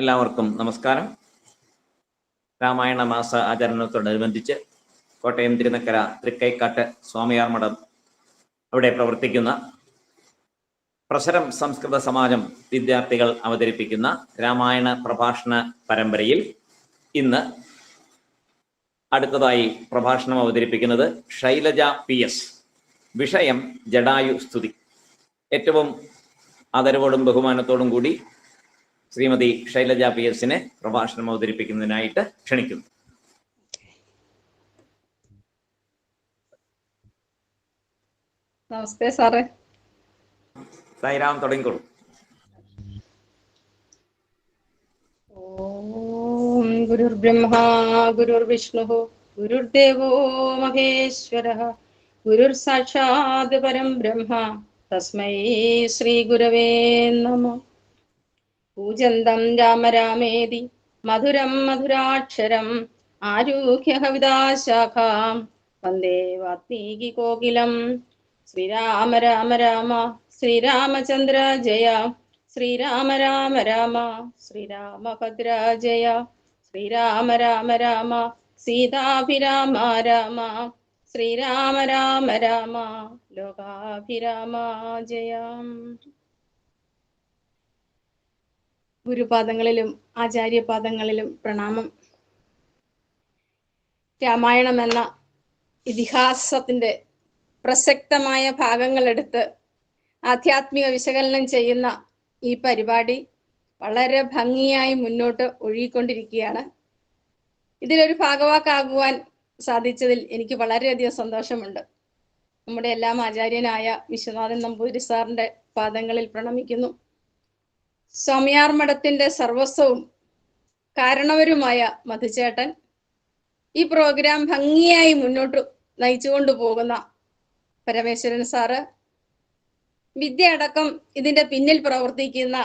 എല്ലാവർക്കും നമസ്കാരം. രാമായണ മാസ ആചരണത്തോടനുബന്ധിച്ച് കോട്ടയം തിരുനക്കര തൃക്കൈക്കാട്ട് സ്വാമിയാർ മഠം അവിടെ പ്രവർത്തിക്കുന്ന പ്രസരം സംസ്കൃത സമാജം വിദ്യാർത്ഥികൾ അവതരിപ്പിക്കുന്ന രാമായണ പ്രഭാഷണ പരമ്പരയിൽ ഇന്ന് അടുത്തതായി പ്രഭാഷണം അവതരിപ്പിക്കുന്നത് ശൈലജ പി എസ് വിഷയം ജഡായു സ്തുതി. ഏറ്റവും ആദരവോടും ബഹുമാനത്തോടും കൂടി ശ്രീമതി ശൈലജ പി എസിനെ പ്രഭാഷണം അവതരിപ്പിക്കുന്നതിനായിട്ട് ക്ഷണിക്കുന്നു. നമസ്തേ സാറേ. സായിരാം തുടങ്ങിക്കോളൂ. ഓം ഗുരുർബ്രഹ്മാ ഗുരുർവിഷ്ണു ഗുരുർദേവോ മഹേശ്വര ഗുരുർ സാക്ഷാത് പരം ബ്രഹ്മ തസ്മൈ ശ്രീ ഗുരവേ നമ. പൂജന്തം രാമ രാമേതി മധുരം മധുരാക്ഷരം ആരൂഹ്യ കവിതാശാഖാം. വന്ദേ വാത്മീകി കോകിലം. ശ്രീരാമ രാമ രാമ ശ്രീരാമചന്ദ്ര ജയ. ശ്രീരാമ രാമ രാമ ശ്രീരാമഭദ്ര ജയ. ശ്രീരാമ രാമ രാമ സീതാഭിരാമ രാമ. ശ്രീരാമ രാമ രാമ ലോകാഭിരാമ ജയ. ഗുരുപാദങ്ങളിലും ആചാര്യപാദങ്ങളിലും പ്രണാമം. രാമായണം എന്ന ഇതിഹാസത്തിന്റെ പ്രസക്തമായ ഭാഗങ്ങളെടുത്ത് ആധ്യാത്മിക വിശകലനം ചെയ്യുന്ന ഈ പരിപാടി വളരെ ഭംഗിയായി മുന്നോട്ട് ഒഴുകിക്കൊണ്ടിരിക്കുകയാണ്. ഇതിലൊരു ഭാഗവാക്കാകുവാൻ സാധിച്ചതിൽ എനിക്ക് വളരെയധികം സന്തോഷമുണ്ട്. നമ്മുടെ എല്ലാം ആചാര്യനായ വിശ്വനാഥൻ നമ്പൂതിരി സാറിന്റെ പാദങ്ങളിൽ പ്രണമിക്കുന്നു. സ്വാമിയാർ മഠത്തിന്റെ സർവസ്വവും കാരണവരുമായ മധുചേട്ടൻ ഈ പ്രോഗ്രാം ഭംഗിയായി മുന്നോട്ട് നയിച്ചുകൊണ്ട് പോകുന്ന പരമേശ്വരൻ സാറ് വിദ്യ അടക്കം ഇതിന്റെ പിന്നിൽ പ്രവർത്തിക്കുന്ന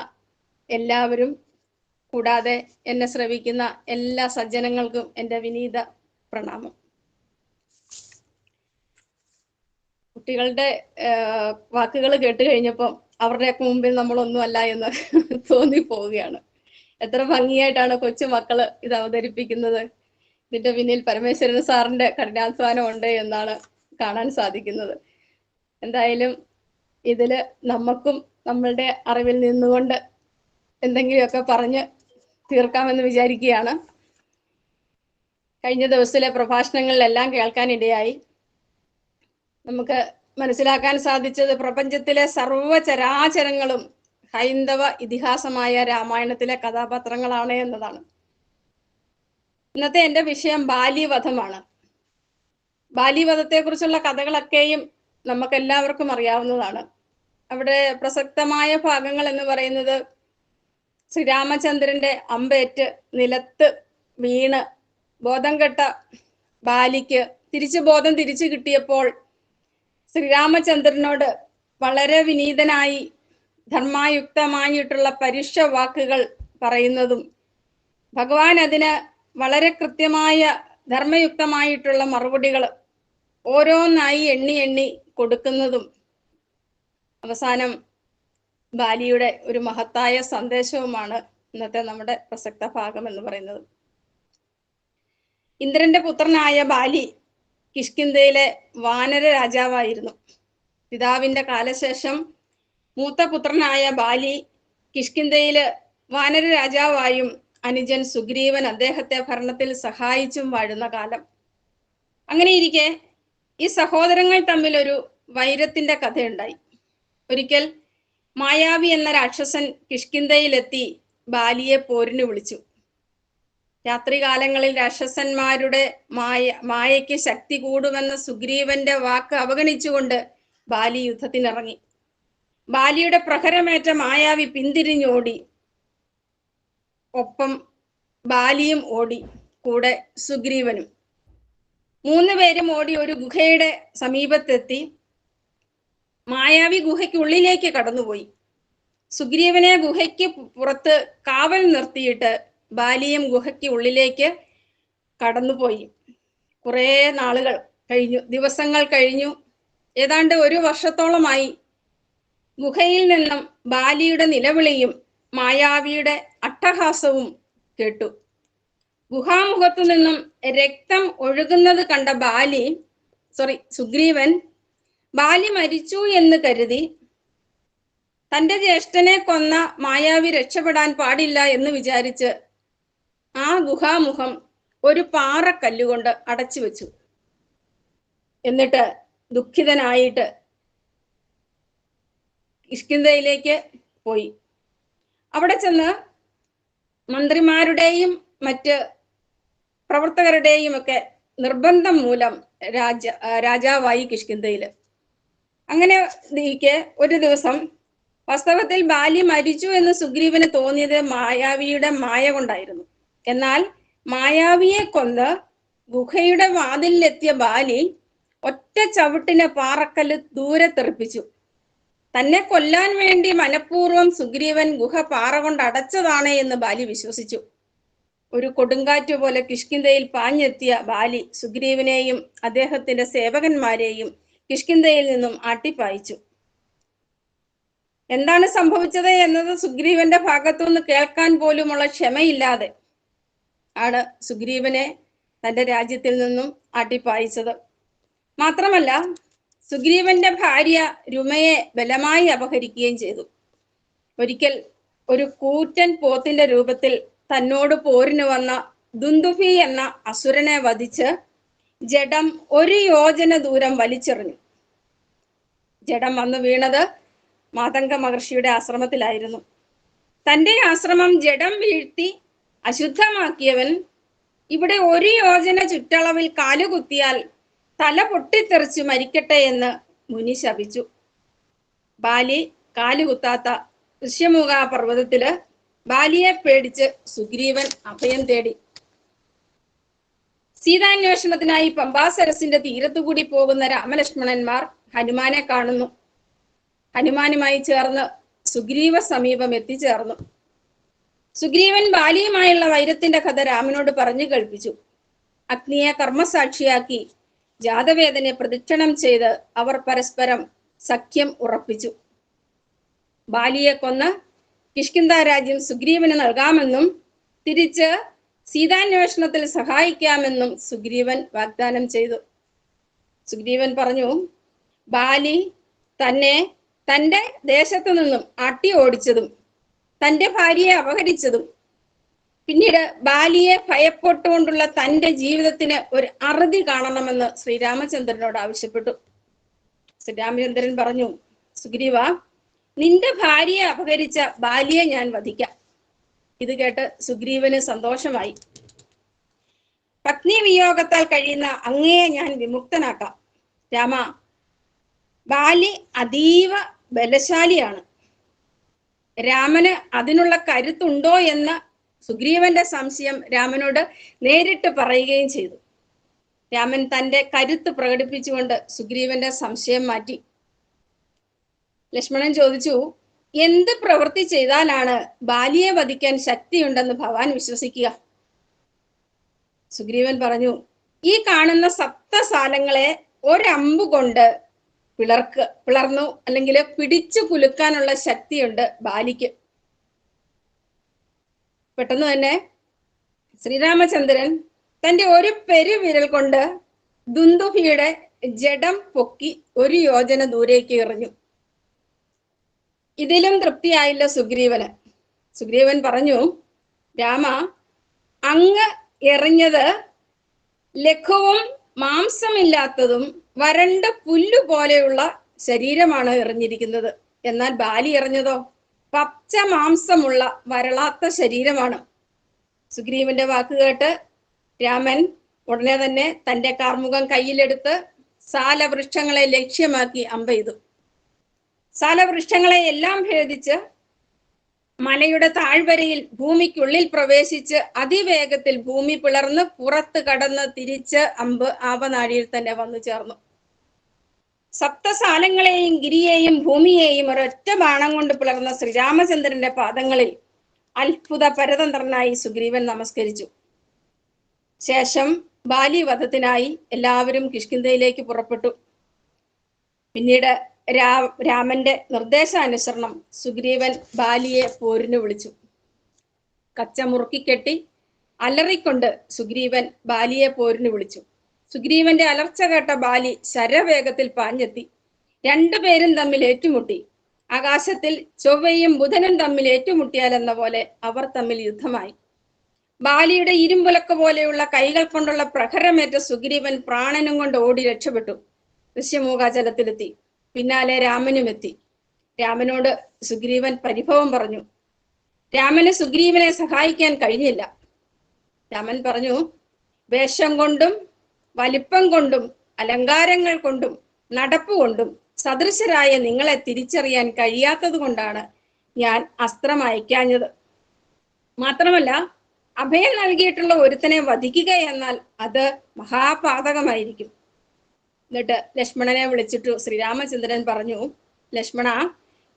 എല്ലാവരും കൂടാതെ എന്നെ ശ്രവിക്കുന്ന എല്ലാ സജ്ജനങ്ങൾക്കും എന്റെ വിനീത പ്രണാമം. കുട്ടികളുടെ വാക്കുകൾ കേട്ട് കഴിഞ്ഞപ്പം അവരുടെയൊക്കെ മുമ്പിൽ നമ്മളൊന്നുമല്ല എന്ന് തോന്നി പോവുകയാണ് എത്ര ഭംഗിയായിട്ടാണ് കൊച്ചു മക്കൾ ഇത് അവതരിപ്പിക്കുന്നത്. ഇതിന്റെ പിന്നിൽ പരമേശ്വരൻ സാറിന്റെ കഠിനാധ്വാനം ഉണ്ട് എന്നാണ് കാണാൻ സാധിക്കുന്നത്. എന്തായാലും ഇതിൽ നമുക്കും നമ്മളുടെ അറിവിൽ നിന്നുകൊണ്ട് എന്തെങ്കിലുമൊക്കെ പറഞ്ഞ് തീർക്കാമെന്ന് വിചാരിക്കുകയാണ്. കഴിഞ്ഞ ദിവസത്തിലെ പ്രഭാഷണങ്ങളിലെല്ലാം കേൾക്കാനിടയായി നമുക്ക് മനസ്സിലാക്കാൻ സാധിച്ചത് പ്രപഞ്ചത്തിലെ സർവചരാചരങ്ങളും ഹൈന്ദവ ഇതിഹാസമായ രാമായണത്തിലെ കഥാപാത്രങ്ങളാണ് എന്നതാണ്. ഇന്നത്തെ എന്റെ വിഷയം ബാല്യവധമാണ്. ബാല്യവധത്തെ കുറിച്ചുള്ള കഥകളൊക്കെയും നമുക്കെല്ലാവർക്കും അറിയാവുന്നതാണ്. അവിടെ പ്രസക്തമായ ഭാഗങ്ങൾ എന്ന് പറയുന്നത് ശ്രീരാമചന്ദ്രന്റെ അമ്പേറ്റ് നിലത്ത് വീണ് ബോധം കെട്ട ബാലിക്ക് തിരിച്ചു ബോധം തിരിച്ചു കിട്ടിയപ്പോൾ ശ്രീരാമചന്ദ്രനോട് വളരെ വിനീതനായി ധർമായുക്തമായിട്ടുള്ള പരുഷ വാക്കുകൾ പറയുന്നതും ഭഗവാൻ അതിന് വളരെ കൃത്യമായ ധർമ്മയുക്തമായിട്ടുള്ള മറുപടികൾ ഓരോന്നായി എണ്ണി എണ്ണി കൊടുക്കുന്നതും അവസാനം ബാലിയുടെ ഒരു മഹത്തായ സന്ദേശവുമാണ് ഇന്നത്തെ നമ്മുടെ പ്രസക്ത ഭാഗം എന്ന് പറയുന്നത്. ഇന്ദ്രന്റെ പുത്രനായ ബാലി കിഷ്കിന്തയിലെ വാനര രാജാവായിരുന്നു. പിതാവിന്റെ കാലശേഷം മൂത്ത പുത്രനായ ബാലി കിഷ്കിന്ധയിലെ വാനര രാജാവായും അനുജൻ സുഗ്രീവൻ അദ്ദേഹത്തെ ഭരണത്തിൽ സഹായിച്ചും വാഴുന്ന കാലം. അങ്ങനെയിരിക്കെ ഈ സഹോദരങ്ങൾ തമ്മിൽ ഒരു വൈരത്തിന്റെ കഥയുണ്ടായി. ഒരിക്കൽ മായാവി എന്ന രാക്ഷസൻ കിഷ്കിന്തയിലെത്തി ബാലിയെ പോരിന് വിളിച്ചു. രാത്രികാലങ്ങളിൽ രാക്ഷസന്മാരുടെ മായ മായയ്ക്ക് ശക്തി കൂടുമെന്ന സുഗ്രീവന്റെ വാക്ക് അവഗണിച്ചുകൊണ്ട് ബാലി യുദ്ധത്തിനിറങ്ങി. ബാലിയുടെ പ്രഹരമേറ്റ മായാവി പിന്തിരിഞ്ഞോടി. ഒപ്പം ബാലിയും ഓടി കൂടെ സുഗ്രീവനും. മൂന്ന് പേരും ഓടി ഒരു ഗുഹയുടെ സമീപത്തെത്തി. മായാവി ഗുഹയ്ക്കുള്ളിലേക്ക് കടന്നുപോയി. സുഗ്രീവനെ ഗുഹയ്ക്ക് പുറത്ത് കാവൽ നിർത്തിയിട്ട് ബാലിയും ഗുഹയ്ക്ക് ഉള്ളിലേക്ക് കടന്നുപോയി. കുറേ നാളുകൾ കഴിഞ്ഞു. ദിവസങ്ങൾ കഴിഞ്ഞു. ഏതാണ്ട് ഒരു വർഷത്തോളമായി ഗുഹയിൽ നിന്നും ബാലിയുടെ നിലവിളിയും മായാവിയുടെ അട്ടഹാസവും കേട്ടു. ഗുഹാമുഖത്തു നിന്നും രക്തം ഒഴുകുന്നത് കണ്ട ബാലി സോറി സുഗ്രീവൻ ബാലി മരിച്ചു എന്ന് കരുതി തന്റെ ജ്യേഷ്ഠനെ കൊന്ന മായാവി രക്ഷപ്പെടാൻ പാടില്ല എന്ന് വിചാരിച്ച് ആ ഗുഹാമുഖം ഒരു പാറക്കല്ലുകൊണ്ട് അടച്ചു വെച്ചു. എന്നിട്ട് ദുഃഖിതനായിട്ട് കിഷ്കിന്ധയിലേക്ക് പോയി. അവിടെ ചെന്ന് മന്ത്രിമാരുടെയും മറ്റ് പ്രവർത്തകരുടെയും ഒക്കെ നിർബന്ധം മൂലം രാജ രാജാവായി കിഷ്കിന്തയിൽ അങ്ങനെ ഒരു ദിവസം വാസ്തവത്തിൽ ബാലി മരിച്ചു എന്ന് സുഗ്രീവന് തോന്നിയത് മായാവിയുടെ മായ കൊണ്ടായിരുന്നു. എന്നാൽ മായാവിയെ കൊന്ന് ഗുഹയുടെ വാതിലിലെത്തിയ ബാലി ഒറ്റ ചവിട്ടിന് പാറക്കല്ല് ദൂരെ തെറിപ്പിച്ചു. തന്നെ കൊല്ലാൻ വേണ്ടി മനഃപൂർവം സുഗ്രീവൻ ഗുഹ പാറ കൊണ്ട് അടച്ചതാണ് എന്ന് ബാലി വിശ്വസിച്ചു. ഒരു കൊടുങ്കാറ്റ് പോലെ കിഷ്കിന്തയിൽ പാഞ്ഞെത്തിയ ബാലി സുഗ്രീവനെയും അദ്ദേഹത്തിന്റെ സേവകന്മാരെയും കിഷ്കിന്തയിൽ നിന്നും ആട്ടിപ്പായിച്ചു. എന്താണ് സംഭവിച്ചത് എന്നത് സുഗ്രീവന്റെ ഭാഗത്തുനിന്ന് കേൾക്കാൻ പോലുമുള്ള ക്ഷമയില്ലാതെ ആണ് സുഗ്രീവനെ തന്റെ രാജ്യത്തിൽ നിന്നും ആട്ടിപ്പായിച്ചത്. മാത്രമല്ല സുഗ്രീവന്റെ ഭാര്യ രുമയെ ബലമായി അപഹരിക്കുകയും ചെയ്തു. ഒരിക്കൽ ഒരു കൂറ്റൻ പോത്തിന്റെ രൂപത്തിൽ തന്നോട് പോരിന് വന്ന ദുന്ദുഫി എന്ന അസുരനെ വധിച്ച് ജഡം ഒരു യോജന ദൂരം വലിച്ചെറിഞ്ഞു. ജഡം വന്നു വീണത് മാതംഗ മഹർഷിയുടെ ആശ്രമത്തിലായിരുന്നു. തന്റെ ആശ്രമം ജഡം വീഴ്ത്തി അശുദ്ധമാക്കിയവൻ ഇവിടെ ഒരു യോജന ചുറ്റളവിൽ കാലുകുത്തിയാൽ തല പൊട്ടിത്തെറിച്ചു മരിക്കട്ടെ എന്ന് മുനി ശപിച്ചു. ബാലി കാലുകുത്താത്ത ഋഷ്യമുഖ പർവതത്തിൽ ബാലിയെ പേടിച്ച് സുഗ്രീവൻ അഭയം തേടി. സീതാന്വേഷണത്തിനായി പമ്പാസരസിന്റെ തീരത്തുകൂടി പോകുന്ന രാമലക്ഷ്മണന്മാർ ഹനുമാനെ കാണുന്നു. ഹനുമാനുമായി ചേർന്ന് സുഗ്രീവ സമീപം എത്തിച്ചേർന്നു. സുഗ്രീവൻ ബാലിയുമായുള്ള വൈരത്തിന്റെ കഥ രാമനോട് പറഞ്ഞു കേൾപ്പിച്ചു. അഗ്നിയെ കർമ്മസാക്ഷിയാക്കി ജാതവേദനെ പ്രദക്ഷിണം ചെയ്ത് അവർ പരസ്പരം സഖ്യം ഉറപ്പിച്ചു. ബാലിയെ കൊന്ന് കിഷ്കിന്ത രാജ്യം സുഗ്രീവന് നൽകാമെന്നും തിരിച്ച് സീതാന്വേഷണത്തിൽ സഹായിക്കാമെന്നും സുഗ്രീവൻ വാഗ്ദാനം ചെയ്തു. സുഗ്രീവൻ പറഞ്ഞു ബാലി തന്നെ തന്റെ ദേശത്തു നിന്നും അട്ടി ഓടിച്ചതും തന്റെ ഭാര്യയെ അപഹരിച്ചതും പിന്നീട് ബാലിയെ ഭയപ്പെട്ടുകൊണ്ടുള്ള തന്റെ ജീവിതത്തിന് ഒരു അറുതി കാണണമെന്ന് ശ്രീരാമചന്ദ്രനോട് ആവശ്യപ്പെട്ടു. ശ്രീരാമചന്ദ്രൻ പറഞ്ഞു സുഗ്രീവ നിന്റെ ഭാര്യയെ അപഹരിച്ച ബാലിയെ ഞാൻ വധിക്കാം. ഇത് കേട്ട് സുഗ്രീവന് സന്തോഷമായി. പത്നി വിയോഗത്താൽ കഴിയുന്ന അങ്ങയെ ഞാൻ വിമുക്തനാക്കാം. രാമ ബാലി അതീവ ബലശാലിയാണ്. രാമന് അതിനുള്ള കരുത്തുണ്ടോ എന്ന സുഗ്രീവന്റെ സംശയം രാമനോട് നേരിട്ട് പറയുകയും ചെയ്തു. രാമൻ തന്റെ കരുത്ത് പ്രകടിപ്പിച്ചുകൊണ്ട് സുഗ്രീവന്റെ സംശയം മാറ്റി. ലക്ഷ്മണൻ ചോദിച്ചു എന്ത് പ്രവൃത്തി ചെയ്താലാണ് ബാലിയെ വധിക്കാൻ ശക്തിയുണ്ടെന്ന് ഭവാൻ വിശ്വസിക്കുക? സുഗ്രീവൻ പറഞ്ഞു ഈ കാണുന്ന സപ്തസാലങ്ങളെ ഒരമ്പ് കൊണ്ട് പിളർക്ക് പിളർന്നു അല്ലെങ്കിൽ പിടിച്ചു കുലുക്കാനുള്ള ശക്തിയുണ്ട് ബാലിക്ക്. പെട്ടെന്ന് തന്നെ ശ്രീരാമചന്ദ്രൻ തന്റെ ഒരു പെരുവിരൽ കൊണ്ട് ദുന്ദുഭിയുടെ ജഡം പൊക്കി ഒരു യോജന ദൂരേക്ക് എറിഞ്ഞു. ഇതിലും തൃപ്തിയായില്ല സുഗ്രീവന്. സുഗ്രീവൻ പറഞ്ഞു രാമ അങ്ങ് എറിഞ്ഞത് ലഘുവും മാംസമില്ലാത്തതും വരണ്ട പുല്ലു പോലെയുള്ള ശരീരമാണ് എറിഞ്ഞിരിക്കുന്നത്. എന്നാൽ ബാലി എറിഞ്ഞതോ? പച്ച മാംസമുള്ള വരളാത്ത ശരീരമാണ്. സുഗ്രീവന്റെ വാക്ക് കേട്ട് രാമൻ ഉടനെ തന്നെ തന്റെ കാർമുഖം കയ്യിലെടുത്ത് സാലവൃക്ഷങ്ങളെ ലക്ഷ്യമാക്കി അമ്പെയ്തു സാലവൃക്ഷങ്ങളെ എല്ലാം ഭേദിച്ച് മലയുടെ താഴ്വരയിൽ ഭൂമിക്കുള്ളിൽ പ്രവേശിച്ച് അതിവേഗത്തിൽ ഭൂമി പിളർന്ന് പുറത്ത് കടന്ന് തിരിച്ച് അമ്പ് ആവനാഴിയിൽ തന്നെ വന്നു ചേർന്നു. സപ്തസാലങ്ങളെയും ഗിരിയെയും ഭൂമിയെയും ഒരൊറ്റ ബാണം കൊണ്ട് പിളർന്ന ശ്രീരാമചന്ദ്രന്റെ പാദങ്ങളിൽ അത്ഭുത പരതന്ത്രനായി സുഗ്രീവൻ നമസ്കരിച്ചു. ശേഷം ബാലിവധത്തിനായി എല്ലാവരും കിഷ്കിന്ധയിലേക്ക് പുറപ്പെട്ടു. പിന്നീട് രാ രാമന്റെ നിർദ്ദേശാനുസരണം സുഗ്രീവൻ ബാലിയെ പോരിന് വിളിച്ചു. കച്ച മുറുക്കിക്കെട്ടി അലറിക്കൊണ്ട് സുഗ്രീവൻ ബാലിയെ പോരിന് വിളിച്ചു. സുഗ്രീവന്റെ അലർച്ച കേട്ട ബാലി ശരവേഗത്തിൽ പാഞ്ഞെത്തി. രണ്ടുപേരും തമ്മിൽ ഏറ്റുമുട്ടി. ആകാശത്തിൽ ചൊവ്വയും ബുധനും തമ്മിൽ ഏറ്റുമുട്ടിയാലെന്ന പോലെ അവർ തമ്മിൽ യുദ്ധമായി. ബാലിയുടെ ഇരുമ്പുലക്ക പോലെയുള്ള കൈകൾ കൊണ്ടുള്ള പ്രഹരമേറ്റ സുഗ്രീവൻ പ്രാണനും കൊണ്ട് ഓടി രക്ഷപ്പെട്ടു. ഋഷ്യമൂകാചലത്തിലെത്തി പിന്നാലെ രാമനും എത്തി. രാമനോട് സുഗ്രീവൻ പരിഭവം പറഞ്ഞു. രാമന് സുഗ്രീവനെ സഹായിക്കാൻ കഴിഞ്ഞില്ല. രാമൻ പറഞ്ഞു വേഷം കൊണ്ടും വലിപ്പം കൊണ്ടും അലങ്കാരങ്ങൾ കൊണ്ടും നടപ്പ് കൊണ്ടും സദൃശരായ നിങ്ങളെ തിരിച്ചറിയാൻ കഴിയാത്തത് കൊണ്ടാണ് ഞാൻ അസ്ത്രം അയക്കാഞ്ഞത്. മാത്രമല്ല അഭയം നൽകിയിട്ടുള്ള ഒരുത്തനെ വധിക്കുക എന്നാൽ അത് മഹാപാതകമായിരിക്കും. എന്നിട്ട് ലക്ഷ്മണനെ വിളിച്ചിട്ടു ശ്രീരാമചന്ദ്രൻ പറഞ്ഞു ലക്ഷ്മണ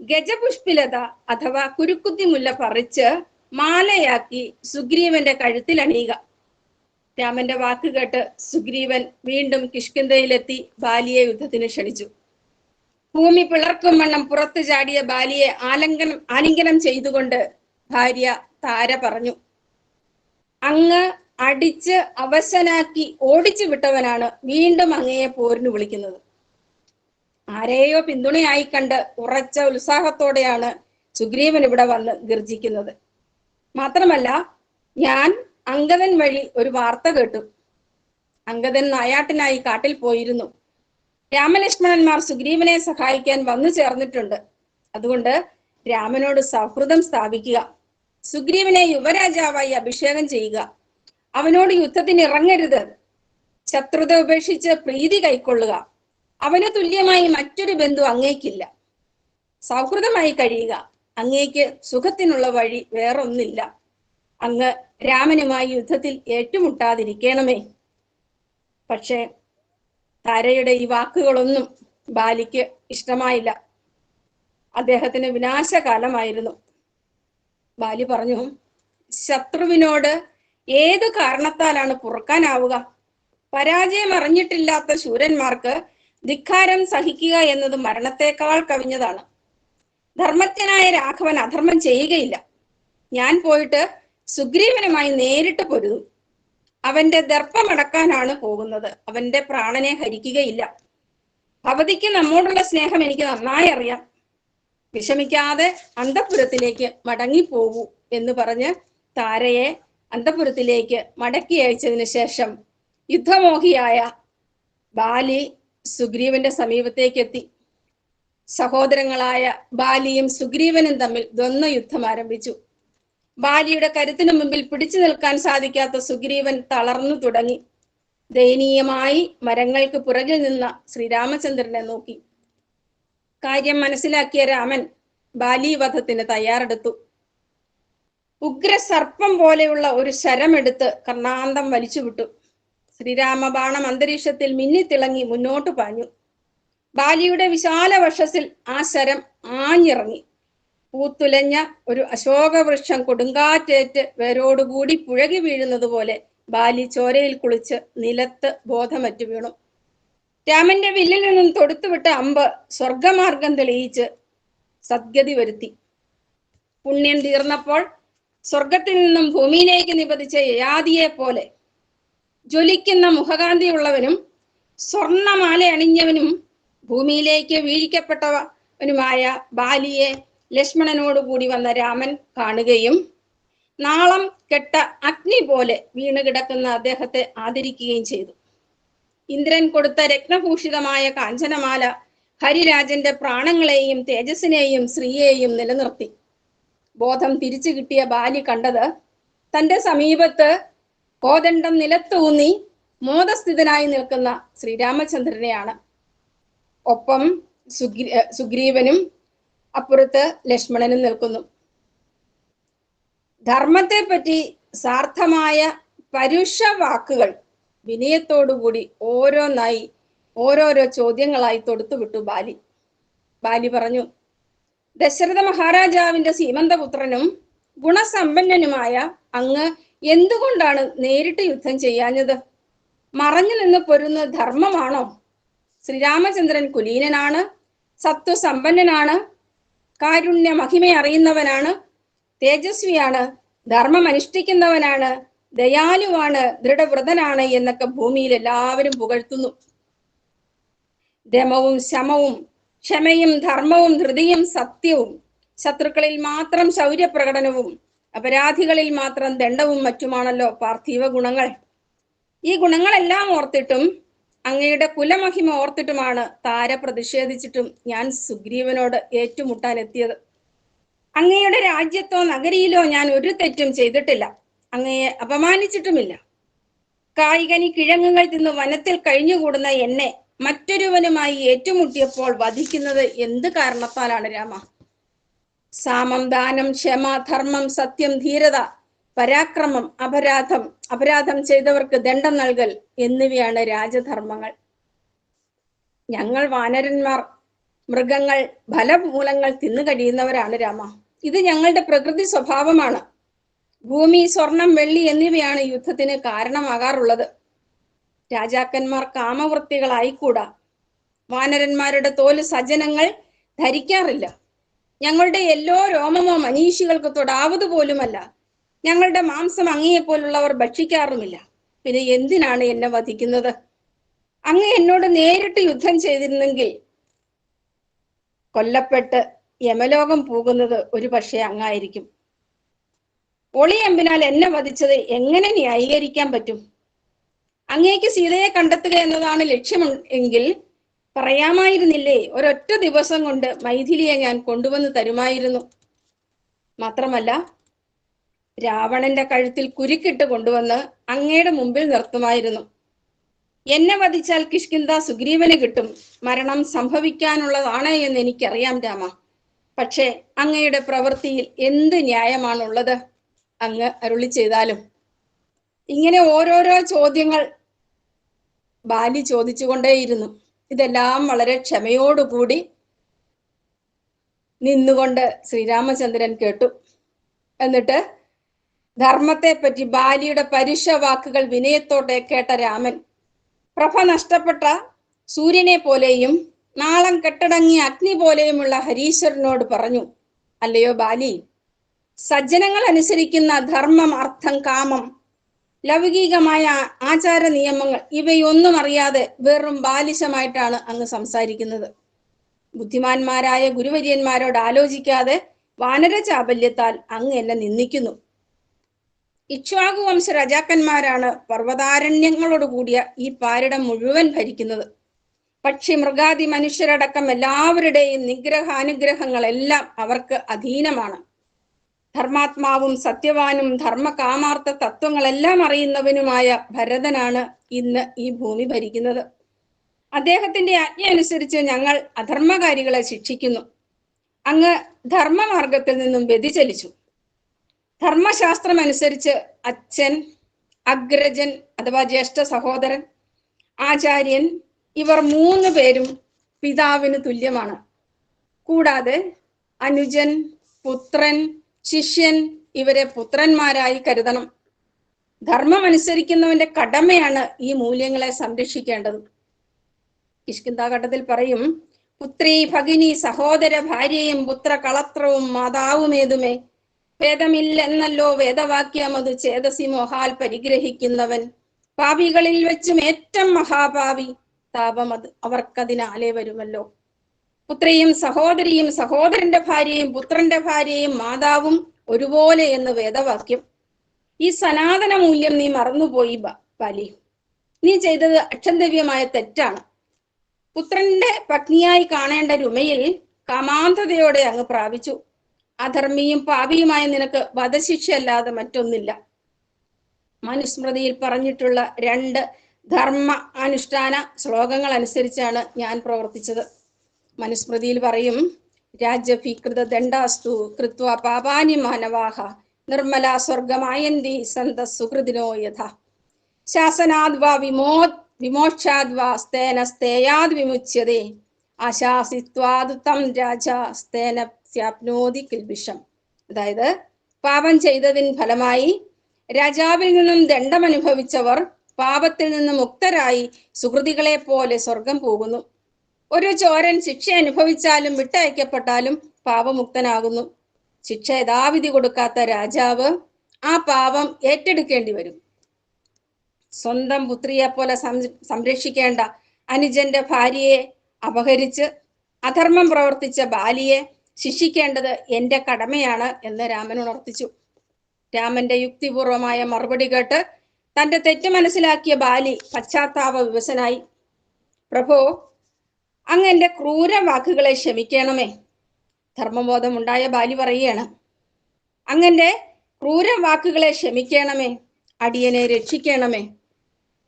ഗജപുഷ്പിലത അഥവാ കുരുക്കുത്തി മുല്ല പറിച്ച് മാലയാക്കി സുഗ്രീവന്റെ കഴുത്തിൽ അണിയുക രാമന്റെ വാക്ക് കേട്ട് സുഗ്രീവൻ വീണ്ടും കിഷ്കിന്ധയിലെത്തി ബാലിയെ യുദ്ധത്തിന് ക്ഷണിച്ചു. ഭൂമി പിളർക്കും വണ്ണം പുറത്തു ചാടിയ ബാലിയെ ആലങ്കനം ആലിംഗനം ചെയ്തുകൊണ്ട് ഭാര്യ താര പറഞ്ഞു അങ്ങ് അടിച്ച് അവശനാക്കി ഓടിച്ചു വിട്ടവനാണ് വീണ്ടും അങ്ങയെ പോരിന് വിളിക്കുന്നത്. ആരെയോ പിന്തുണയായി കണ്ട് ഉറച്ച ഉത്സാഹത്തോടെയാണ് സുഗ്രീവൻ ഇവിടെ വന്ന് ഗർജിക്കുന്നത്. മാത്രമല്ല ഞാൻ അങ്കദൻ വഴി ഒരു വാർത്ത കേട്ടു. അങ്കദൻ നായാട്ടിനായി കാട്ടിൽ പോയിരുന്നു. രാമലക്ഷ്മണന്മാർ സുഗ്രീവനെ സഹായിക്കാൻ വന്നു ചേർന്നിട്ടുണ്ട്. അതുകൊണ്ട് രാമനോട് സൗഹൃദം സ്ഥാപിക്കുക. സുഗ്രീവനെ യുവരാജാവായി അഭിഷേകം ചെയ്യുക. അവനോട് യുദ്ധത്തിന് ഇറങ്ങരുത്. ശത്രുത ഉപേക്ഷിച്ച് പ്രീതി കൈക്കൊള്ളുക. അവന് തുല്യമായി മറ്റൊരു ബന്ധു അങ്ങേക്കില്ല. സൗഹൃദമായി കഴിയുക. അങ്ങേക്ക് സുഖത്തിനുള്ള വഴി വേറൊന്നില്ല. അങ്ങ് രാമനുമായി യുദ്ധത്തിൽ ഏറ്റുമുട്ടാതിരിക്കണമേ. പക്ഷേ താരയുടെ ഈ വാക്കുകളൊന്നും ബാലിക്ക് ഇഷ്ടമായില്ല. അദ്ദേഹത്തിന് വിനാശകാലമായിരുന്നു. ബാലി പറഞ്ഞു ശത്രുവിനോട് ഏത് കാരണത്താലാണ് പുറക്കാനാവുക? പരാജയം അറിഞ്ഞിട്ടില്ലാത്ത ശൂരന്മാർക്ക് ധിക്കാരം സഹിക്കുക എന്നത് മരണത്തെക്കാൾ കവിഞ്ഞതാണ്. ധർമ്മജ്ഞനായ രാഘവൻ അധർമ്മം ചെയ്യുകയില്ല. ഞാൻ പോയിട്ട് സുഗ്രീവനുമായി നേരിട്ട് പൊരുതും. അവന്റെ ദർപ്പമടക്കാനാണ് പോകുന്നത്. അവന്റെ പ്രാണനെ ഹരിക്കുകയില്ല. അവധിക്ക് നമ്മോടുള്ള സ്നേഹം എനിക്ക് നന്നായി അറിയാം. വിഷമിക്കാതെ അന്തപുരത്തിലേക്ക് മടങ്ങിപ്പോകൂ എന്ന് പറഞ്ഞ് താരയെ അന്തപുരത്തിലേക്ക് മടക്കി അയച്ചതിന് ശേഷം യുദ്ധമോഹിയായ ബാലി സുഗ്രീവന്റെ സമീപത്തേക്ക് എത്തി സഹോദരങ്ങളായ ബാലിയും സുഗ്രീവനും തമ്മിൽ ദ്വന്ദ്വ യുദ്ധം ആരംഭിച്ചു. ബാലിയുടെ കരുത്തിനു മുമ്പിൽ പിടിച്ചു നിൽക്കാൻ സാധിക്കാത്ത സുഗ്രീവൻ തളർന്നു തുടങ്ങി. ദയനീയമായി മരങ്ങൾക്ക് പുറകിൽ നിന്ന ശ്രീരാമചന്ദ്രനെ നോക്കി. കാര്യം മനസ്സിലാക്കിയ രാമൻ ബാലീവധത്തിന് തയ്യാറെടുത്തു. ഉഗ്ര സർപ്പം പോലെയുള്ള ഒരു ശരമെടുത്ത് കർണാന്തം വലിച്ചുവിട്ടു. ശ്രീരാമബാണം അന്തരീക്ഷത്തിൽ മിന്നിത്തിളങ്ങി മുന്നോട്ട് പാഞ്ഞു. ബാലിയുടെ വിശാല വശസിൽ ആ ശരം ആഞ്ഞിറങ്ങി. പൂത്തുലഞ്ഞ ഒരു അശോകവൃക്ഷം കൊടുങ്കാറ്റേറ്റ് വേരോടുകൂടി പുഴകി വീഴുന്നത് പോലെ ബാലി ചോരയിൽ കുളിച്ച് നിലത്ത് ബോധമറ്റു വീണു. രാമന്റെ വില്ലിൽ നിന്നും തൊടുത്തുവിട്ട അമ്പ് സ്വർഗമാർഗം തെളിയിച്ച് സദ്ഗതി വരുത്തി. പുണ്യം തീർന്നപ്പോൾ സ്വർഗത്തിൽ നിന്നും ഭൂമിയിലേക്ക് നിപതിച്ച യയാദിയെ പോലെ ജ്വലിക്കുന്ന മുഖകാന്തിയുള്ളവനും സ്വർണമാല അണിഞ്ഞവനും ഭൂമിയിലേക്ക് വീഴിക്കപ്പെട്ടവനുമായ ബാലിയെ ലക്ഷ്മണനോടുകൂടി വന്ന രാമൻ കാണുകയും നാളം കെട്ട അഗ്നി പോലെ വീണ് കിടക്കുന്ന അദ്ദേഹത്തെ ആദരിക്കുകയും ചെയ്തു. ഇന്ദ്രൻ കൊടുത്ത രത്നഭൂഷിതമായ കാഞ്ചനമാല ഹരിരാജന്റെ പ്രാണങ്ങളെയും തേജസ്സിനെയും ശ്രീയെയും നിലനിർത്തി. ബോധം തിരിച്ചു കിട്ടിയ ബാലി കണ്ടത് തന്റെ സമീപത്ത് കോദണ്ഡം നിലത്തൂന്നി മോദസ്ഥിതനായി നിൽക്കുന്ന ശ്രീരാമചന്ദ്രനെയാണ്. ഒപ്പം സുഗ്രീ സുഗ്രീവനും അപ്പുറത്ത് ലക്ഷ്മണനും നിൽക്കുന്നു. ധർമ്മത്തെ പറ്റി സാർത്ഥമായ പരുഷ വാക്കുകൾ വിനയത്തോടുകൂടി ഓരോന്നായി ഓരോരോ ചോദ്യങ്ങളായി തൊടുത്തുവിട്ടു ബാലി. ബാലി പറഞ്ഞു ദശരഥ മഹാരാജാവിന്റെ സീമന്തപുത്രനും ഗുണസമ്പന്നനുമായ അങ്ങ് എന്തുകൊണ്ടാണ് നേരിട്ട് യുദ്ധം ചെയ്യാഞ്ഞത്? മറഞ്ഞു നിന്ന് പൊരുന്ന ധർമ്മമാണോ? ശ്രീരാമചന്ദ്രൻ കുലീനനാണ് സത്വസമ്പന്നനാണ് കാരുണ്യ മഹിമ അറിയുന്നവനാണ്. തേജസ്വിയാണ്. ധർമ്മം അനുഷ്ഠിക്കുന്നവനാണ്. ദയാലുവാണ്. ദൃഢവ്രതനാണ് എന്നൊക്കെ ഭൂമിയിൽ എല്ലാവരും പുകഴ്ത്തുന്നു. ദമവും ശമവും ക്ഷമയും ധർമ്മവും ധൃതിയും സത്യവും ശത്രുക്കളിൽ മാത്രം ശൗര്യപ്രകടനവും അപരാധികളിൽ മാത്രം ദണ്ഡവും മറ്റുമാണല്ലോ പാർത്ഥിവ ഗുണങ്ങൾ ഈ ഗുണങ്ങളെല്ലാം ഓർത്തിട്ടും അങ്ങയുടെ കുലമഹിമ ഓർത്തിട്ടുമാണ് താര പ്രതിഷേധിച്ചിട്ടും ഞാൻ സുഗ്രീവനോട് ഏറ്റുമുട്ടാൻ എത്തിയത് അങ്ങയുടെ രാജ്യത്തോ നഗരിയിലോ ഞാൻ ഒരു തെറ്റും ചെയ്തിട്ടില്ല. അങ്ങയെ അപമാനിച്ചിട്ടുമില്ല. കായികനി കിഴങ്ങുകൾ തിന്ന് വനത്തിൽ കഴിഞ്ഞുകൂടുന്ന എന്നെ മറ്റൊരുവനുമായി ഏറ്റുമുട്ടിയപ്പോൾ വധിക്കുന്നത് എന്ത് കാരണത്താലാണ് രാമ? സാമം ദാനം ക്ഷമ ധർമ്മം സത്യം ധീരത പരാക്രമം അപരാധം അപരാധം ചെയ്തവർക്ക് ദണ്ഡം നൽകൽ എന്നിവയാണ് രാജധർമ്മങ്ങൾ. ഞങ്ങൾ വാനരന്മാർ മൃഗങ്ങൾ ഫലമൂലങ്ങൾ തിന്നു കഴിയുന്നവരാണ് രാമ. ഇത് ഞങ്ങളുടെ പ്രകൃതി സ്വഭാവമാണ്. ഭൂമി സ്വർണം വെള്ളി എന്നിവയാണ് യുദ്ധത്തിന് കാരണമാകാറുള്ളത്. രാജാക്കന്മാർ കാമവൃത്തികളായിക്കൂടാ. വാനരന്മാരുടെ തോൽ സജ്ജനങ്ങൾ ധരിക്കാറില്ല. ഞങ്ങളുടെ എല്ലോ രോമമോ മനീഷികൾക്ക് തൊടാവത് പോലുമല്ല. ഞങ്ങളുടെ മാംസം അങ്ങയെപ്പോലുള്ളവർ ഭക്ഷിക്കാറുമില്ല. പിന്നെ എന്തിനാണ് എന്നെ വധിക്കുന്നത്? അങ്ങ് എന്നോട് നേരിട്ട് യുദ്ധം ചെയ്തിരുന്നെങ്കിൽ കൊല്ലപ്പെട്ട് യമലോകം പോകുന്നത് ഒരു പക്ഷേ അങ്ങായിരിക്കും. ഒളിയമ്പിനാൽ എന്നെ വധിച്ചത് എങ്ങനെ ന്യായീകരിക്കാൻ പറ്റും? അങ്ങേക്ക് സീതയെ കണ്ടെത്തുക എന്നതാണ് ലക്ഷ്യം എങ്കിൽ പറയാമായിരുന്നില്ലേ? ഒരൊറ്റ ദിവസം കൊണ്ട് മൈഥിലിയെ ഞാൻ കൊണ്ടുവന്ന് തരുമായിരുന്നു. മാത്രമല്ല രാവണന്റെ കഴുത്തിൽ കുരുക്കിട്ട് കൊണ്ടുവന്ന് അങ്ങയുടെ മുമ്പിൽ നിർത്തുമായിരുന്നു. എന്നെ വധിച്ചാൽ കിഷ്കിന്ത സുഗ്രീവന് കിട്ടും. മരണം സംഭവിക്കാനുള്ളതാണ് എന്ന് എനിക്കറിയാം രാമ. പക്ഷേ അങ്ങയുടെ പ്രവൃത്തിയിൽ എന്ത് ന്യായമാണുള്ളത്? അങ്ങ് അരുളി ചെയ്താലും. ഇങ്ങനെ ഓരോരോ ചോദ്യങ്ങൾ ബാലി ചോദിച്ചുകൊണ്ടേയിരുന്നു. ഇതെല്ലാം വളരെ ക്ഷമയോടുകൂടി നിന്നുകൊണ്ട് ശ്രീരാമചന്ദ്രൻ കേട്ടു. എന്നിട്ട് ധർമ്മത്തെപ്പറ്റി ബാലിയുടെ പരുഷ വാക്കുകൾ വിനയത്തോടെ കേട്ട രാമൻ പ്രഭ നഷ്ടപ്പെട്ട സൂര്യനെ പോലെയും നാളം കെട്ടടങ്ങിയ അഗ്നി പോലെയുമുള്ള ഹരീശ്വരനോട് പറഞ്ഞു അല്ലയോ ബാലി സജ്ജനങ്ങൾ അനുസരിക്കുന്ന ധർമ്മം അർത്ഥം കാമം ലൗകികമായ ആചാര നിയമങ്ങൾ ഇവയൊന്നും അറിയാതെ വെറും ബാലിശമായിട്ടാണ് അങ്ങ് സംസാരിക്കുന്നത്. ബുദ്ധിമാന്മാരായ ഗുരുവര്യന്മാരോട് ആലോചിക്കാതെ വാനര ചാബല്യത്താൽ അങ്ങ് എന്നെ നിന്ദിക്കുന്നു. ഇക്ഷ്വാകു വംശ രാജാക്കന്മാരാണ് പർവതാരണ്യങ്ങളോട് കൂടിയ ഈ പാരിടം മുഴുവൻ ഭരിക്കുന്നത്. പക്ഷി മൃഗാദി മനുഷ്യരടക്കം എല്ലാവരുടെയും നിഗ്രഹാനുഗ്രഹങ്ങളെല്ലാം അവർക്ക് അധീനമാണ്. ധർമാത്മാവും സത്യവാനും ധർമ്മകാമാർത്ഥ തത്വങ്ങളെല്ലാം അറിയുന്നവനുമായ ഭരതനാണ് ഇന്ന് ഈ ഭൂമി ഭരിക്കുന്നത്. അദ്ദേഹത്തിന്റെ ആജ്ഞ അനുസരിച്ച് ഞങ്ങൾ അധർമ്മകാരികളെ ശിക്ഷിക്കുന്നു. അങ്ങ് ധർമ്മമാർഗത്തിൽ നിന്നും വ്യതിചലിച്ചു. ധർമ്മശാസ്ത്രം അനുസരിച്ച് അച്ഛൻ അഗ്രജൻ അഥവാ ജ്യേഷ്ഠ സഹോദരൻ ആചാര്യൻ ഇവർ മൂന്ന് പേരും പിതാവിന് തുല്യമാണ്. കൂടാതെ അനുജൻ പുത്രൻ ശിഷ്യൻ ഇവരെ പുത്രന്മാരായി കരുതണം. ധർമ്മം അനുസരിക്കുന്നവന്റെ കടമയാണ് ഈ മൂല്യങ്ങളെ സംരക്ഷിക്കേണ്ടത്. കിഷ്കിന്താഘട്ടത്തിൽ പറയും പുത്രി ഭഗിനി സഹോദര ഭാര്യയും പുത്ര കളത്രവും മാതാവുമേതുമേ ഭേദമില്ലെന്നല്ലോ വേദവാക്യം. അത് ചേതസി മോഹാൽ പരിഗ്രഹിക്കുന്നവൻ. പാപികളിൽ വെച്ചും ഏറ്റവും മഹാപാപി താപം അത്. അവർക്കതിനാലേ വരുമല്ലോ. പുത്രിയും സഹോദരിയും സഹോദരന്റെ ഭാര്യയും പുത്രന്റെ ഭാര്യയും മാതാവും ഒരുപോലെ എന്ന് വേദവാക്യം. ഈ സനാതന മൂല്യം നീ മറന്നുപോയി പലി നീ ചെയ്തത് അക്ഷന്തവ്യമായ തെറ്റാണ്. പുത്രന്റെ പത്നിയായി കാണേണ്ട രുമയിൽ കാമാന്തതയോടെ അങ്ങ് പ്രാപിച്ചു. അധർമ്മിയും പാപിയുമായ നിനക്ക് വധശിക്ഷയല്ലാതെ മറ്റൊന്നില്ല. മനുസ്മൃതിയിൽ പറഞ്ഞിട്ടുള്ള രണ്ട് ധർമ്മ അനുഷ്ഠാന ശ്ലോകങ്ങൾ അനുസരിച്ചാണ് ഞാൻ പ്രവർത്തിച്ചത്. മനുസ്മൃതിയിൽ പറയും രാജ്യഭീകൃത ദണ്ഡാസ്തു കൃത്വ പാപാനി മാനവാഹ നിർമ്മല സ്വർഗമായന്തി സന്ത സുഹൃദിനോ യഥ. ശാസനാദ് വിമോ വിമോക്ഷാദ് സ്തേന സ്തേയാദ് വിമുച്യതേ അശാസിത്വാദ് തം രാജ സ്തേന സ്യാപ്നോതി കിൽബിഷം അതായത് പാപം ചെയ്തതിൻ ഫലമായി രാജാവിൽ നിന്നും ദണ്ഡം അനുഭവിച്ചവർ പാപത്തിൽ നിന്ന് മുക്തരായി സുഹൃതികളെ പോലെ സ്വർഗം പോകുന്നു. ഒരു ചോരൻ ശിക്ഷ അനുഭവിച്ചാലും വിട്ടയക്കപ്പെട്ടാലും പാപമുക്തനാകുന്നു. ശിക്ഷ യഥാവിധി കൊടുക്കാത്ത രാജാവ് ആ പാപം ഏറ്റെടുക്കേണ്ടി വരും. സ്വന്തം പുത്രിയെ പോലെ സംരക്ഷിക്കേണ്ട അനുജന്റെ ഭാര്യയെ അപഹരിച്ച് അധർമ്മം പ്രവർത്തിച്ച ബാലിയെ ശിക്ഷിക്കേണ്ടത് എന്റെ കടമയാണ് എന്ന് രാമൻ ഉണർത്തിച്ചു. രാമന്റെ യുക്തിപൂർവമായ മറുപടി കേട്ട് തന്റെ തെറ്റ് മനസ്സിലാക്കിയ ബാലി പശ്ചാത്താപ വിവസനായി പ്രഭു അങ്ങ് എന്റെ ക്രൂര വാക്കുകളെ ക്ഷമിക്കണമേ. ധർമ്മബോധം ഉണ്ടായ ബാലി പറയുകയാണ്. അങ്ങന്റെ ക്രൂര വാക്കുകളെ ക്ഷമിക്കണമേ. അടിയനെ രക്ഷിക്കണമേ.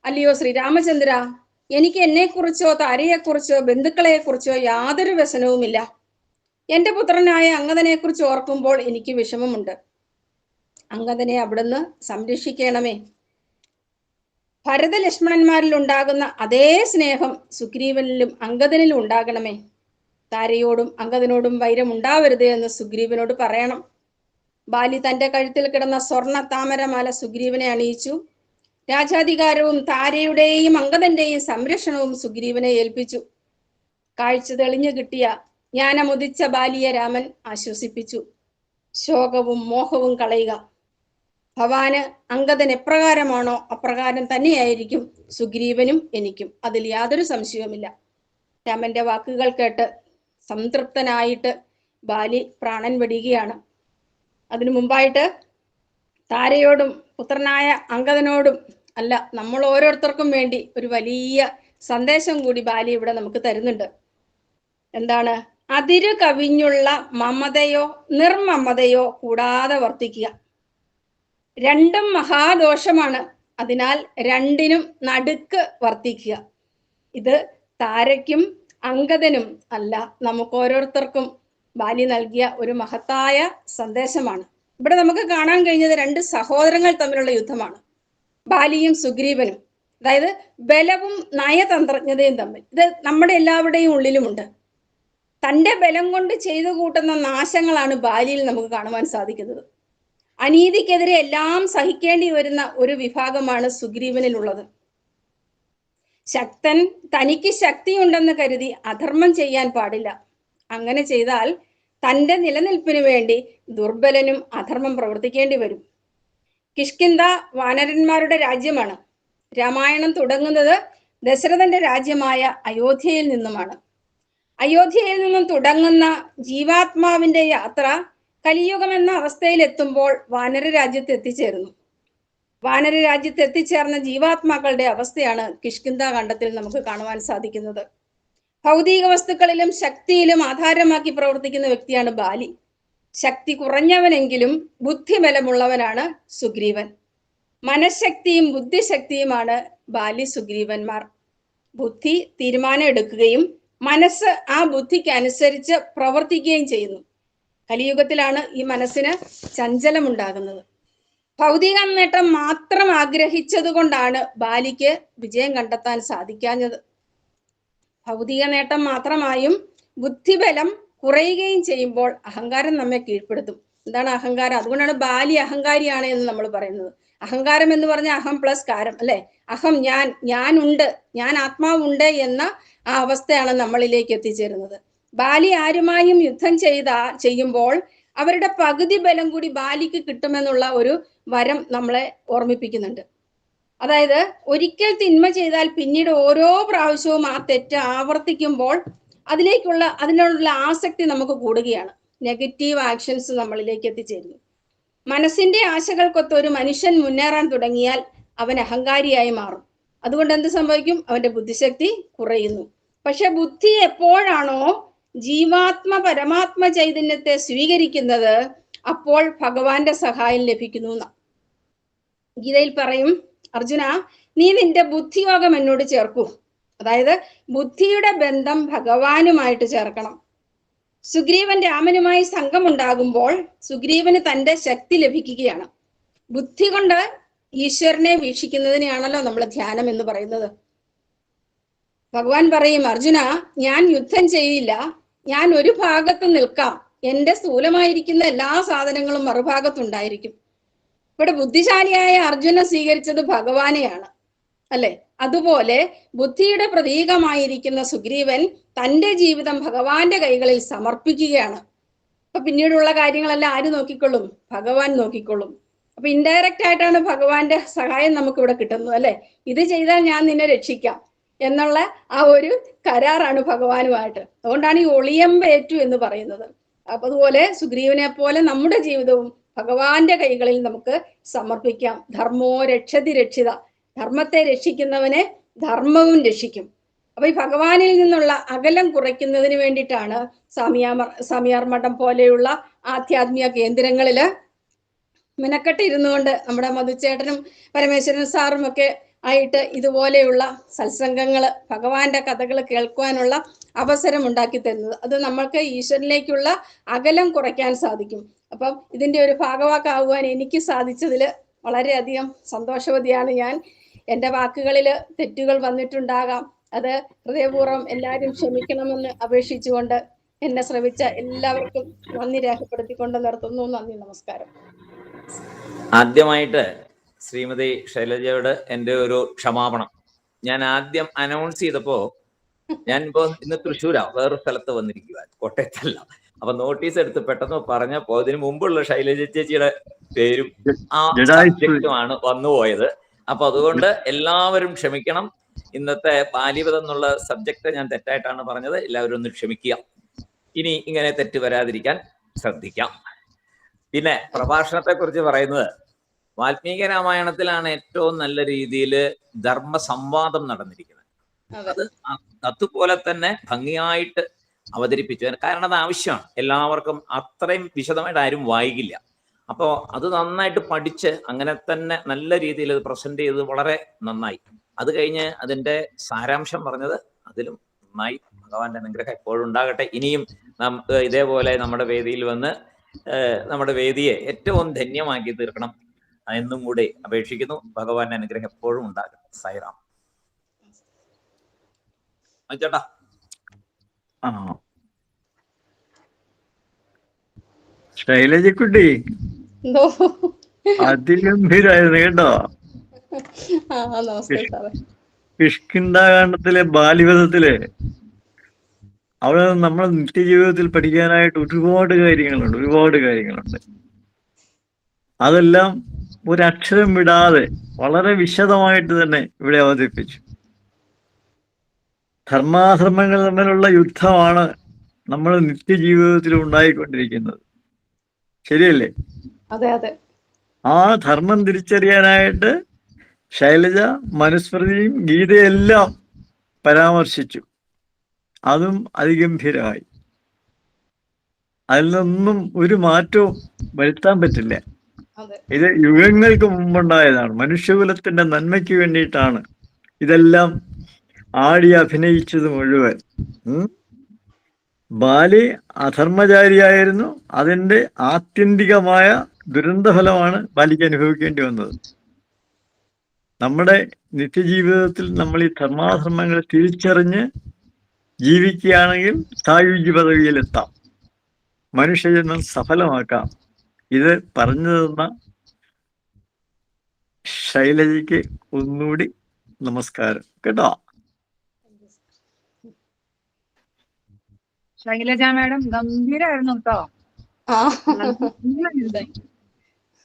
അല്ലയോ ശ്രീരാമചന്ദ്ര എനിക്ക് എന്നെക്കുറിച്ചോ താരയെക്കുറിച്ചോ ബന്ധുക്കളെക്കുറിച്ചോ യാതൊരു വ്യസനവുമില്ല. എന്റെ പുത്രനായ അങ്കദനെക്കുറിച്ച് ഓർക്കുമ്പോൾ എനിക്ക് വിഷമമുണ്ട്. അങ്ങതനെ അവിടുന്ന് സംരക്ഷിക്കണമേ. ഭരതലക്ഷ്മണന്മാരിൽ ഉണ്ടാകുന്ന അതേ സ്നേഹം സുഗ്രീവനിലും അങ്കദനിലും ഉണ്ടാകണമേ. താരയോടും അങ്കദനോടും വൈരം ഉണ്ടാവരുത് എന്ന് സുഗ്രീവനോട് പറയണം. ബാലി തന്റെ കഴുത്തിൽ കിടന്ന സ്വർണ താമരമാല സുഗ്രീവനെ അണിയിച്ചു. രാജാധികാരവും താരയുടെയും അങ്കദന്റെയും സംരക്ഷണവും സുഗ്രീവനെ ഏൽപ്പിച്ചു. കാഴ്ച തെളിഞ്ഞു കിട്ടിയ ജ്ഞാനമുദിച്ച ബാലിയ രാമൻ ആശ്വസിപ്പിച്ചു. ശോകവും മോഹവും കളയുക. ഭവാന് അങ്കദൻ എപ്രകാരമാണോ അപ്രകാരം തന്നെയായിരിക്കും സുഗ്രീവനും എനിക്കും. അതിൽ യാതൊരു സംശയവുമില്ല. രാമന്റെ വാക്കുകൾ കേട്ട് സംതൃപ്തനായിട്ട് ബാലി പ്രാണൻ വെടിയുകയാണ്. അതിനു മുമ്പായിട്ട് താരയോടും പുത്രനായ അങ്കദനോടും അല്ല നമ്മൾ ഓരോരുത്തർക്കും വേണ്ടി ഒരു വലിയ സന്ദേശം കൂടി ബാലി ഇവിടെ നമുക്ക് തരുന്നുണ്ട്. എന്താണ്? അതിരു കവിഞ്ഞുള്ള മമതയോ നിർമമതയോ കൂടാതെ വർത്തിക്കുക. രണ്ടും മഹാദോഷമാണ്. അതിനാൽ രണ്ടിനും നടുക്ക് വർത്തിക്കുക. ഇത് താരയ്ക്കും അങ്കദനും അല്ല നമുക്ക് ഓരോരുത്തർക്കും ബാലി നൽകിയ ഒരു മഹത്തായ സന്ദേശമാണ്. ഇവിടെ നമുക്ക് കാണാൻ കഴിഞ്ഞത് രണ്ട് സഹോദരങ്ങൾ തമ്മിലുള്ള യുദ്ധമാണ്. ബാലിയും സുഗ്രീവനും. അതായത് ബലവും നയതന്ത്രജ്ഞതയും തമ്മിൽ. ഇത് നമ്മുടെ എല്ലാവരുടെയും ഉള്ളിലുമുണ്ട്. തന്റെ ബലം കൊണ്ട് ചെയ്തു കൂട്ടുന്ന നാശങ്ങളാണ് ബാലിയിൽ നമുക്ക് കാണുവാൻ സാധിക്കുന്നത്. അനീതിക്കെതിരെ എല്ലാം സഹിക്കേണ്ടി വരുന്ന ഒരു വിഭാഗമാണ് സുഗ്രീവനിലുള്ളത്. ശക്തൻ തനിക്ക് ശക്തിയുണ്ടെന്ന് കരുതി അധർമ്മം ചെയ്യാൻ പാടില്ല. അങ്ങനെ ചെയ്താൽ തന്റെ നിലനിൽപ്പിന് വേണ്ടി ദുർബലനും അധർമ്മം പ്രവർത്തിക്കേണ്ടി വരും. കിഷ്കിന്ത വാനരന്മാരുടെ രാജ്യമാണ്. രാമായണം തുടങ്ങുന്നത് ദശരഥന്റെ രാജ്യമായ അയോധ്യയിൽ നിന്നുമാണ്. അയോധ്യയിൽ നിന്നും തുടങ്ങുന്ന ജീവാത്മാവിന്റെ യാത്ര കലിയുഗം എന്ന അവസ്ഥയിൽ എത്തുമ്പോൾ വാനര രാജ്യത്ത് എത്തിച്ചേരുന്നു. വാനര രാജ്യത്ത് എത്തിച്ചേർന്ന ജീവാത്മാക്കളുടെ അവസ്ഥയാണ് കിഷ്കിന്ത കണ്ടത്തിൽ നമുക്ക് കാണുവാൻ സാധിക്കുന്നത്. ഭൗതിക വസ്തുക്കളിലും ശക്തിയിലും ആധാരമാക്കി പ്രവർത്തിക്കുന്ന വ്യക്തിയാണ് ബാലി. ശക്തി കുറഞ്ഞവനെങ്കിലും ബുദ്ധിബലമുള്ളവനാണ് സുഗ്രീവൻ. മനഃശക്തിയും ബുദ്ധിശക്തിയുമാണ് ബാലി സുഗ്രീവന്മാർ. ബുദ്ധി തീരുമാനം എടുക്കുകയും മനസ്സ് ആ ബുദ്ധിക്ക് അനുസരിച്ച് പ്രവർത്തിക്കുകയും ചെയ്യുന്നു. കലിയുഗത്തിലാണ് ഈ മനസ്സിന് ചഞ്ചലമുണ്ടാകുന്നത്. ഭൗതിക നേട്ടം മാത്രം ആഗ്രഹിച്ചത് കൊണ്ടാണ് ബാലിക്ക് വിജയം കണ്ടെത്താൻ സാധിക്കാഞ്ഞത്. ഭൗതിക നേട്ടം മാത്രമായും ബുദ്ധിബലം കുറയുകയും ചെയ്യുമ്പോൾ അഹങ്കാരം നമ്മെ കീഴ്പ്പെടുത്തും. എന്താണ് അഹങ്കാരം? അതുകൊണ്ടാണ് ബാലി അഹങ്കാരിയാണ് എന്ന് നമ്മൾ പറയുന്നത്. അഹങ്കാരം എന്ന് പറഞ്ഞാൽ അഹം പ്ലസ് കാരം അല്ലെ? അഹം ഞാൻ ഞാനുണ്ട് ഞാൻ ആത്മാവുണ്ട് എന്ന ആ അവസ്ഥയാണ് നമ്മളിലേക്ക് എത്തിച്ചേരുന്നത്. ബാലി ആരുമായും യുദ്ധം ചെയ്ത ചെയ്യുമ്പോൾ അവരുടെ പകുതി ബലം കൂടി ബാലിക്ക് കിട്ടുമെന്നുള്ള ഒരു വരം നമ്മളെ ഓർമ്മിപ്പിക്കുന്നുണ്ട്. അതായത് ഒരിക്കൽ തിന്മ ചെയ്താൽ പിന്നീട് ഓരോ പ്രാവശ്യവും ആ തെറ്റ് ആവർത്തിക്കുമ്പോൾ അതിലേക്കുള്ള അതിനുള്ള ആസക്തി നമുക്ക് കൂടുകയാണ്. നെഗറ്റീവ് ആക്ഷൻസ് നമ്മളിലേക്ക് എത്തിച്ചേരുന്നു. മനസ്സിന്റെ ആശകൾക്കൊത്ത് ഒരു മനുഷ്യൻ മുന്നേറാൻ തുടങ്ങിയാൽ അവൻ അഹങ്കാരിയായി മാറും. അതുകൊണ്ട് എന്ത് സംഭവിക്കും? അവന്റെ ബുദ്ധിശക്തി കുറയുന്നു. പക്ഷെ ബുദ്ധി എപ്പോഴാണോ ജീവാത്മ പരമാത്മ ചൈതന്യത്തെ സ്വീകരിക്കുന്നത് അപ്പോൾ ഭഗവാന്റെ സഹായം ലഭിക്കുന്നു ഗീതയിൽ പറയും അർജുന നീ നിന്റെ ബുദ്ധിയോഗം എന്നോട് ചേർക്കൂ. അതായത് ബുദ്ധിയുടെ ബന്ധം ഭഗവാനുമായിട്ട് ചേർക്കണം. സുഗ്രീവൻ രാമനുമായി സംഘമുണ്ടാകുമ്പോൾ സുഗ്രീവന് തന്റെ ശക്തി ലഭിക്കുകയാണ്. ബുദ്ധി കൊണ്ട് ഈശ്വരനെ വീക്ഷിക്കുന്നതിനെയാണല്ലോ നമ്മൾ ധ്യാനം എന്ന് പറയുന്നത്. ഭഗവാൻ പറയും അർജുന ഞാൻ യുദ്ധം ചെയ്യില്ല. ഞാൻ ഒരു ഭാഗത്ത് നിൽക്കാം. എന്റെ സ്ഥൂലമായിരിക്കുന്ന എല്ലാ സാധനങ്ങളും മറുഭാഗത്തുണ്ടായിരിക്കും. ഇവിടെ ബുദ്ധിശാലിയായ അർജുന സ്വീകരിച്ചത് ഭഗവാനെയാണ് അല്ലെ? അതുപോലെ ബുദ്ധിയുടെ പ്രതീകമായിരിക്കുന്ന സുഗ്രീവൻ തന്റെ ജീവിതം ഭഗവാന്റെ കൈകളിൽ സമർപ്പിക്കുകയാണ്. അപ്പൊ പിന്നീടുള്ള കാര്യങ്ങളെല്ലാം ആര് നോക്കിക്കൊള്ളും? ഭഗവാൻ നോക്കിക്കൊള്ളും. അപ്പൊ ഇൻഡയറക്റ്റ് ആയിട്ടാണ് ഭഗവാന്റെ സഹായം നമുക്ക് ഇവിടെ കിട്ടുന്നത് അല്ലെ? ഇത് ചെയ്താൽ ഞാൻ നിന്നെ രക്ഷിക്കാം എന്നുള്ള ആ ഒരു കരാറാണ് ഭഗവാനുമായിട്ട്. അതുകൊണ്ടാണ് ഈ ഒളിയമ്പേറ്റു എന്ന് പറയുന്നത്. അപ്പൊ അതുപോലെ സുഗ്രീവനെ പോലെ നമ്മുടെ ജീവിതവും ഭഗവാന്റെ കൈകളിൽ നമുക്ക് സമർപ്പിക്കാം. ധർമ്മോ രക്ഷതി രക്ഷിത. ധർമ്മത്തെ രക്ഷിക്കുന്നവനെ ധർമ്മവും രക്ഷിക്കും. അപ്പൊ ഈ ഭഗവാനിൽ നിന്നുള്ള അകലം കുറയ്ക്കുന്നതിന് വേണ്ടിയിട്ടാണ് സാമിയാമർ സാമിയാർ മഠം പോലെയുള്ള ആധ്യാത്മിക കേന്ദ്രങ്ങളിൽ മെനക്കെട്ട് ഇരുന്നുകൊണ്ട് നമ്മുടെ മധുച്ചേട്ടനും പരമേശ്വരൻ സാറും ഒക്കെ ആയിട്ട് ഇതുപോലെയുള്ള സത്സംഗങ്ങൾ ഭഗവാന്റെ കഥകൾ കേൾക്കുവാനുള്ള അവസരം ഉണ്ടാക്കി തരുന്നത്. അത് നമ്മൾക്ക് ഈശ്വരനിലേക്കുള്ള അകലം കുറയ്ക്കാൻ സാധിക്കും. അപ്പം ഇതിന്റെ ഒരു ഭാഗവാക്കാവുവാൻ എനിക്ക് സാധിച്ചതിൽ വളരെയധികം സന്തോഷവതിയാണ് ഞാൻ. എന്റെ വാക്കുകളിൽ തെറ്റുകൾ വന്നിട്ടുണ്ടാകാം. അത് ഹൃദയപൂർവം എല്ലാവരും ക്ഷമിക്കണമെന്ന് അപേക്ഷിച്ചുകൊണ്ട് എന്നെ ശ്രമിച്ച എല്ലാവർക്കും നന്ദി രേഖപ്പെടുത്തിക്കൊണ്ട് നിർത്തുന്നു. നന്ദി നമസ്കാരം. ആദ്യമായിട്ട് ശ്രീമതി ശൈലജയോട് എന്റെ ഒരു ക്ഷമാപണം. ഞാൻ ആദ്യം അനൗൺസ് ചെയ്തപ്പോ ഞാൻ ഇപ്പോ ഇന്ന് തൃശ്ശൂരാ. വേറെ സ്ഥലത്ത് വന്നിരിക്കുക കോട്ടയത്തല്ല. അപ്പൊ നോട്ടീസ് എടുത്ത് പെട്ടെന്ന് പറഞ്ഞപ്പോ ഇതിന് മുമ്പുള്ള ശൈലജ ചേച്ചിയുടെ പേരും ആ സബ്ജക്റ്റുമാണ് വന്നുപോയത് അപ്പൊ അതുകൊണ്ട് എല്ലാവരും ക്ഷമിക്കണം. ഇന്നത്തെ ബാല്യവതം എന്നുള്ള സബ്ജക്ട് ഞാൻ തെറ്റായിട്ടാണ് പറഞ്ഞത്. എല്ലാവരും ഒന്ന് ക്ഷമിക്കുക. ഇനി ഇങ്ങനെ തെറ്റ് വരാതിരിക്കാൻ ശ്രദ്ധിക്കാം. പിന്നെ പ്രഭാഷണത്തെ കുറിച്ച് പറയുന്നത് വാൽമീകി രാമായണത്തിലാണ് ഏറ്റവും നല്ല രീതിയിൽ ധർമ്മ സംവാദം നടന്നിരിക്കുന്നത്. അതെ. അത് അതുപോലെ തന്നെ ഭംഗിയായിട്ട് അവതരിപ്പിച്ചു. കാരണം അത് ആവശ്യമാണ്. എല്ലാവർക്കും അത്രയും വിശദമായിട്ട് ആരും വായിക്കില്ല. അപ്പോൾ അത് നന്നായിട്ട് പഠിച്ച് അങ്ങനെ തന്നെ നല്ല രീതിയിൽ അത് പ്രസന്റ് ചെയ്തത് വളരെ നന്നായി. അത് കഴിഞ്ഞ് അതിന്റെ സാരാംശം പറഞ്ഞത് അതിലും നന്നായി. ഭഗവാന്റെ അനുഗ്രഹം എപ്പോഴും ഉണ്ടാകട്ടെ. ഇനിയും നാം ഇതേപോലെ നമ്മുടെ വേദിയിൽ വന്ന് നമ്മുടെ വേദിയെ ഏറ്റവും ധന്യമാക്കി തീർക്കണം എന്നും കൂടി അപേക്ഷിക്കുന്നു. ഭഗവാന്റെ അനുഗ്രഹം എപ്പോഴും ഉണ്ടാകും സൈറാം ചേട്ടാ. ആ. ശൈലജക്കുട്ടി അതിഗംഭീരായിരുന്നു കേട്ടോ. ആ ബാലിവധത്തിലെ അവിടെ നമ്മുടെ നിത്യജീവിതത്തിൽ പഠിക്കാനായിട്ട് ഒരുപാട് കാര്യങ്ങളുണ്ട് ഒരുപാട് കാര്യങ്ങളുണ്ട്. അതെല്ലാം ഒരക്ഷരം വിടാതെ വളരെ വിശദമായിട്ട് തന്നെ ഇവിടെ അവതരിപ്പിച്ചു. ധർമാധർമ്മങ്ങൾ തമ്മിലുള്ള യുദ്ധമാണ് നമ്മൾ നിത്യജീവിതത്തിൽ ഉണ്ടായിക്കൊണ്ടിരിക്കുന്നത്. ശരിയല്ലേ? അതെ അതെ. ആ ധർമ്മം തിരിച്ചറിയാനായിട്ട് ശൈലജ മനുസ്മൃതിയും ഗീതയെല്ലാം പരാമർശിച്ചു. അതും അതിഗംഭീരമായി അതിൽ നിന്നും ഒരു മാറ്റവും വരുത്താൻ പറ്റില്ല. ഇത് യുഗങ്ങൾക്ക് മുമ്പുണ്ടായതാണ്. മനുഷ്യകുലത്തിന്റെ നന്മയ്ക്ക് വേണ്ടിയിട്ടാണ് ഇതെല്ലാം ആടി അഭിനയിച്ചത് മുഴുവൻ. ബാലി അധർമ്മചാരിയായിരുന്നു. അതിന്റെ ആത്യന്തികമായ ദുരന്തഫലമാണ് ബാലിക്ക് അനുഭവിക്കേണ്ടി വന്നത്. നമ്മുടെ നിത്യജീവിതത്തിൽ നമ്മൾ ഈ ധർമാധർമ്മങ്ങൾ തിരിച്ചറിഞ്ഞ് ജീവിക്കുകയാണെങ്കിൽ സായുജ്യ പദവിയിലെത്താം. മനുഷ്യജന്മം സഫലമാക്കാം. ഇത് പറഞ്ഞു തന്ന ശൈലജയ്ക്ക് ഒന്നുകൂടി നമസ്കാരം. കേട്ടോ? ശൈലജ മാഡം ഗംഭീരായിരുന്നു കേട്ടോ ആ നല്ല ഇതായി.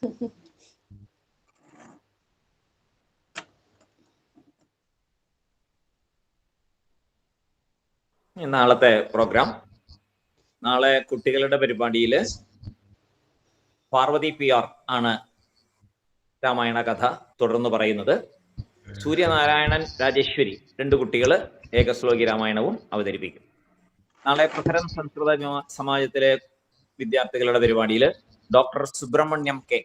ഇനി നാളത്തെ പ്രോഗ്രാം നാളെ കുട്ടികളുടെ പരിപാടിയിൽ പാർവതി പി ആർ ആണ് രാമായണ കഥ തുടർന്ന് പറയുന്നത്. സൂര്യനാരായണൻ രാജേശ്വരി രണ്ട് കുട്ടികൾ ഏകശ്ലോകി രാമായണവും അവതരിപ്പിക്കും. നാളെ പ്രഹരൻ സംസ്കൃത സമാജത്തിലെ വിദ്യാർത്ഥികളുടെ പരിപാടിയിൽ ഡോക്ടർ സുബ്രഹ്മണ്യം കെ.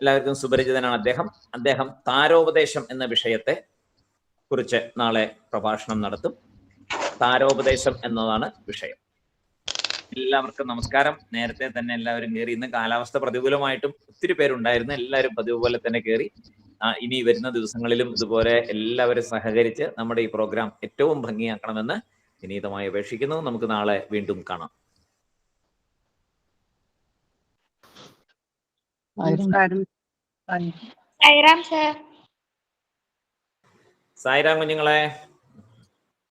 എല്ലാവർക്കും സുപരിചിതനാണ് അദ്ദേഹം. അദ്ദേഹം താരോപദേശം എന്ന വിഷയത്തെ കുറിച്ച് നാളെ പ്രഭാഷണം നടത്തും. താരോപദേശം എന്നതാണ് വിഷയം. എല്ലാവർക്കും നമസ്കാരം. നേരത്തെ തന്നെ എല്ലാവരും കയറി ഇന്ന് കാലാവസ്ഥ പ്രതികൂലമായിട്ടും ഒത്തിരി പേരുണ്ടായിരുന്നു. എല്ലാവരും പതിവ് പോലെ തന്നെ കയറി. ഇനി വരുന്ന ദിവസങ്ങളിലും ഇതുപോലെ എല്ലാവരും സഹകരിച്ച് നമ്മുടെ ഈ പ്രോഗ്രാം ഏറ്റവും ഭംഗിയാക്കണമെന്ന് വിനീതമായി അപേക്ഷിക്കുന്നു. നമുക്ക് നാളെ വീണ്ടും കാണാം. സായിരാം കുഞ്ഞുങ്ങളെ.